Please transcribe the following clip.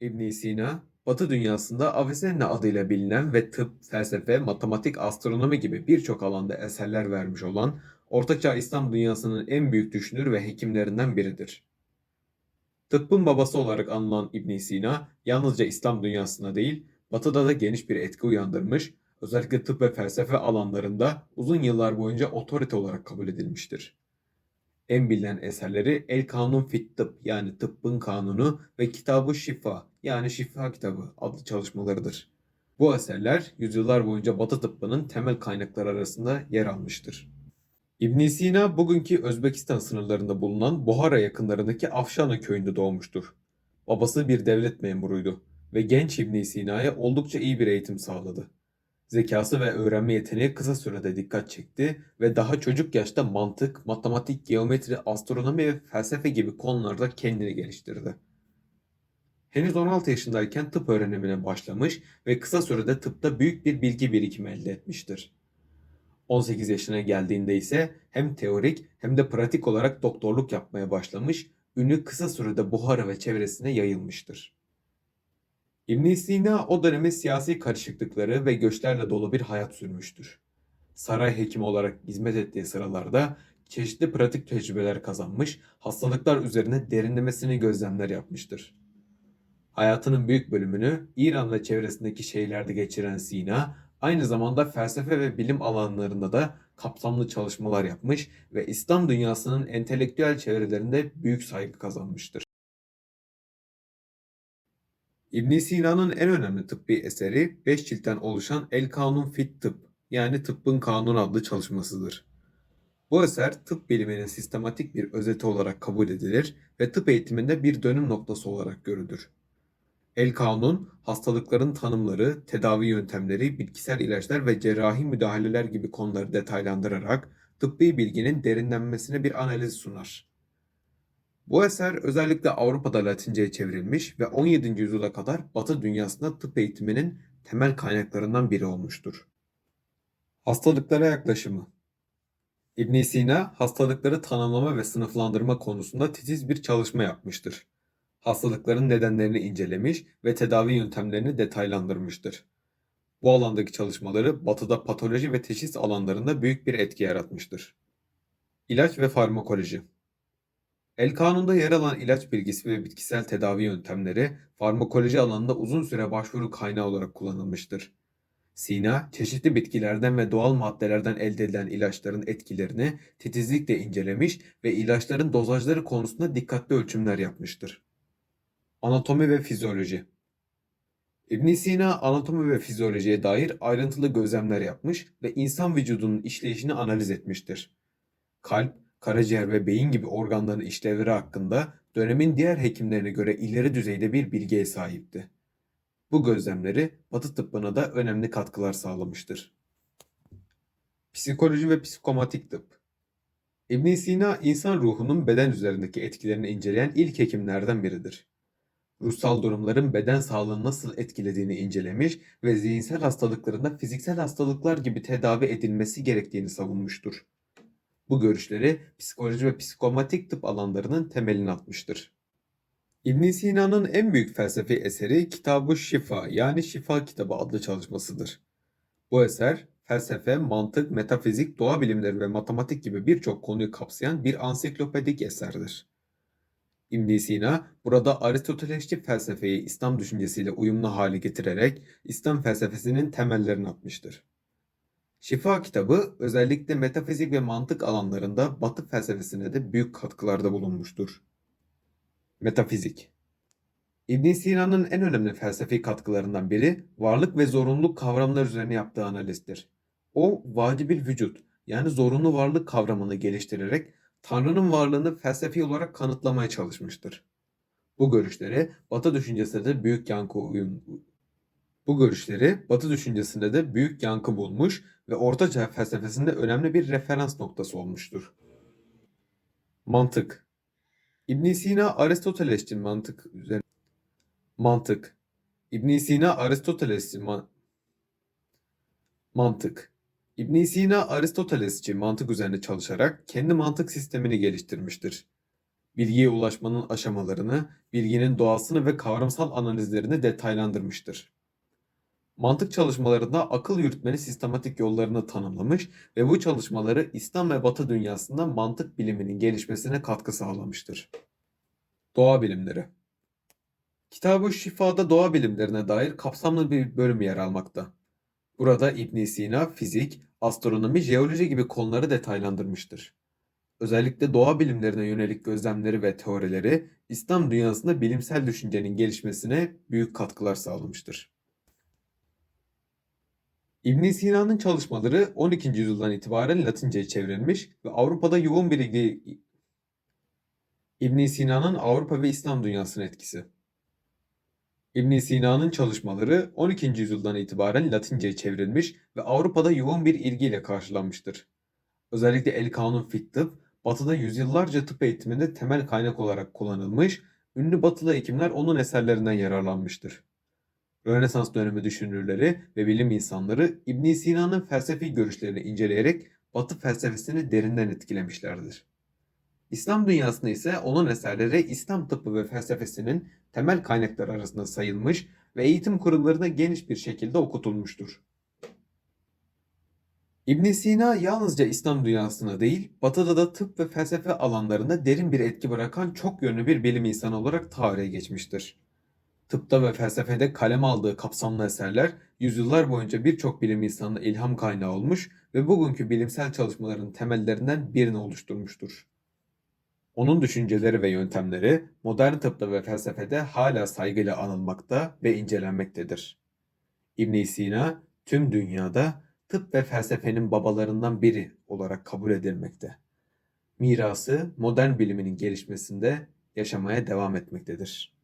ibn Sina, Batı dünyasında Avicenna adıyla bilinen ve tıp, felsefe, matematik, astronomi gibi birçok alanda eserler vermiş olan Ortaçağ İslam dünyasının en büyük düşünür ve hekimlerinden biridir. Tıbbın babası olarak anılan ibn Sina, yalnızca İslam dünyasına değil, Batı'da da geniş bir etki uyandırmış, özellikle tıp ve felsefe alanlarında uzun yıllar boyunca otorite olarak kabul edilmiştir. En bilinen eserleri El Kanun fit Tıp yani Tıbbın Kanunu ve Kitab-ı Şifa yani Şifa Kitabı adlı çalışmalarıdır. Bu eserler yüzyıllar boyunca Batı tıbbının temel kaynakları arasında yer almıştır. ibn Sina bugünkü Özbekistan sınırlarında bulunan Buhara yakınlarındaki Afşana köyünde doğmuştur. Babası bir devlet memuruydu ve genç ibn Sina'ya oldukça iyi bir eğitim sağladı. Zekası ve öğrenme yeteneği kısa sürede dikkat çekti ve daha çocuk yaşta mantık, matematik, geometri, astronomi ve felsefe gibi konularda kendini geliştirdi. Henüz 16 yaşındayken tıp öğrenimine başlamış ve kısa sürede tıpta büyük bir bilgi birikimi elde etmiştir. 18 yaşına geldiğinde ise hem teorik hem de pratik olarak doktorluk yapmaya başlamış, ünü kısa sürede Buhara ve çevresine yayılmıştır. İbn Sina o dönemin siyasi karışıklıkları ve göçlerle dolu bir hayat sürmüştür. Saray hekimi olarak hizmet ettiği sıralarda çeşitli pratik tecrübeler kazanmış, hastalıklar üzerine derinlemesine gözlemler yapmıştır. Hayatının büyük bölümünü İran ve çevresindeki şehirlerde geçiren Sina, aynı zamanda felsefe ve bilim alanlarında da kapsamlı çalışmalar yapmış ve İslam dünyasının entelektüel çevrelerinde büyük saygı kazanmıştır. İbn Sina'nın en önemli tıbbi eseri 5 ciltten oluşan El Kanun fit Tıp yani Tıbbın Kanunu adlı çalışmasıdır. Bu eser tıp biliminin sistematik bir özeti olarak kabul edilir ve tıp eğitiminde bir dönüm noktası olarak görülür. El Kanun, hastalıkların tanımları, tedavi yöntemleri, bitkisel ilaçlar ve cerrahi müdahaleler gibi konuları detaylandırarak tıbbi bilginin derinlenmesine bir analiz sunar. Bu eser özellikle Avrupa'da Latince'ye çevrilmiş ve 17. yüzyıla kadar Batı dünyasında tıp eğitiminin temel kaynaklarından biri olmuştur. Hastalıklara yaklaşımı ibn Sina hastalıkları tanımlama ve sınıflandırma konusunda titiz bir çalışma yapmıştır. Hastalıkların nedenlerini incelemiş ve tedavi yöntemlerini detaylandırmıştır. Bu alandaki çalışmaları Batı'da patoloji ve teşhis alanlarında büyük bir etki yaratmıştır. İlaç ve farmakoloji El Kanun'da yer alan ilaç bilgisi ve bitkisel tedavi yöntemleri farmakoloji alanında uzun süre başvuru kaynağı olarak kullanılmıştır. Sina, çeşitli bitkilerden ve doğal maddelerden elde edilen ilaçların etkilerini titizlikle incelemiş ve ilaçların dozajları konusunda dikkatli ölçümler yapmıştır. Anatomi ve fizyoloji ibn Sina anatomi ve fizyolojiye dair ayrıntılı gözlemler yapmış ve insan vücudunun işleyişini analiz etmiştir. Kalp, karaciğer ve beyin gibi organların işlevleri hakkında dönemin diğer hekimlerine göre ileri düzeyde bir bilgiye sahipti. Bu gözlemleri Batı tıbbına da önemli katkılar sağlamıştır. Psikoloji ve psikomatik tıp ibn Sina insan ruhunun beden üzerindeki etkilerini inceleyen ilk hekimlerden biridir. Ruhsal durumların beden sağlığını nasıl etkilediğini incelemiş ve zihinsel hastalıklarında fiziksel hastalıklar gibi tedavi edilmesi gerektiğini savunmuştur. Bu görüşleri psikoloji ve psikomatik tıp alanlarının temelini atmıştır. ibn Sina'nın en büyük felsefi eseri Kitab-ı Şifa yani Şifa Kitabı adlı çalışmasıdır. Bu eser felsefe, mantık, metafizik, doğa bilimleri ve matematik gibi birçok konuyu kapsayan bir ansiklopedik eserdir. ibn Sina burada Aristotelesçi felsefeyi İslam düşüncesiyle uyumlu hale getirerek İslam felsefesinin temellerini atmıştır. Şifa kitabı özellikle metafizik ve mantık alanlarında Batı felsefesine de büyük katkılarda bulunmuştur. Metafizik ibn Sina'nın en önemli felsefi katkılarından biri varlık ve zorunluluk kavramları üzerine yaptığı analizdir. O vacibül vücut yani zorunlu varlık kavramını geliştirerek Tanrı'nın varlığını felsefi olarak kanıtlamaya çalışmıştır. Bu görüşleri Batı düşüncesinde de büyük yankı uyum, bu görüşleri Batı düşüncesinde de büyük yankı bulmuş ve Orta Çağ felsefesinde önemli bir referans noktası olmuştur. Mantık ibn Sina Aristotelesçi mantık üzerine Mantık ibn Sina Aristotelesçi man Mantık ibn Sina Aristotelesçi mantık üzerine çalışarak kendi mantık sistemini geliştirmiştir. Bilgiye ulaşmanın aşamalarını, bilginin doğasını ve kavramsal analizlerini detaylandırmıştır. Mantık çalışmalarında akıl yürütmenin sistematik yollarını tanımlamış ve bu çalışmaları İslam ve Batı dünyasında mantık biliminin gelişmesine katkı sağlamıştır. Doğa bilimleri Kitab-ı Şifa'da doğa bilimlerine dair kapsamlı bir bölüm yer almakta. Burada İbn Sina fizik, astronomi, jeoloji gibi konuları detaylandırmıştır. Özellikle doğa bilimlerine yönelik gözlemleri ve teorileri İslam dünyasında bilimsel düşüncenin gelişmesine büyük katkılar sağlamıştır. İbn Sina'nın çalışmaları 12. yüzyıldan itibaren Latince'ye çevrilmiş ve Avrupa'da yoğun bir ilgi İbn Sina'nın Avrupa ve İslam dünyasına etkisi. İbn Sina'nın çalışmaları 12. yüzyıldan itibaren Latince'ye çevrilmiş ve Avrupa'da yoğun bir ilgiyle karşılanmıştır. Özellikle El Kanun Fit Tıp, Batı'da yüzyıllarca tıp eğitiminde temel kaynak olarak kullanılmış, ünlü Batılı hekimler onun eserlerinden yararlanmıştır. Rönesans dönemi düşünürleri ve bilim insanları İbn Sina'nın felsefi görüşlerini inceleyerek Batı felsefesini derinden etkilemişlerdir. İslam dünyasında ise onun eserleri İslam tıbbı ve felsefesinin temel kaynakları arasında sayılmış ve eğitim kurumlarında geniş bir şekilde okutulmuştur. İbn Sina yalnızca İslam dünyasına değil, Batı'da da tıp ve felsefe alanlarında derin bir etki bırakan çok yönlü bir bilim insanı olarak tarihe geçmiştir. Tıpta ve felsefede kaleme aldığı kapsamlı eserler yüzyıllar boyunca birçok bilim insanına ilham kaynağı olmuş ve bugünkü bilimsel çalışmaların temellerinden birini oluşturmuştur. Onun düşünceleri ve yöntemleri modern tıpta ve felsefede hala saygıyla anılmakta ve incelenmektedir. İbn Sina tüm dünyada tıp ve felsefenin babalarından biri olarak kabul edilmekte. Mirası modern biliminin gelişmesinde yaşamaya devam etmektedir.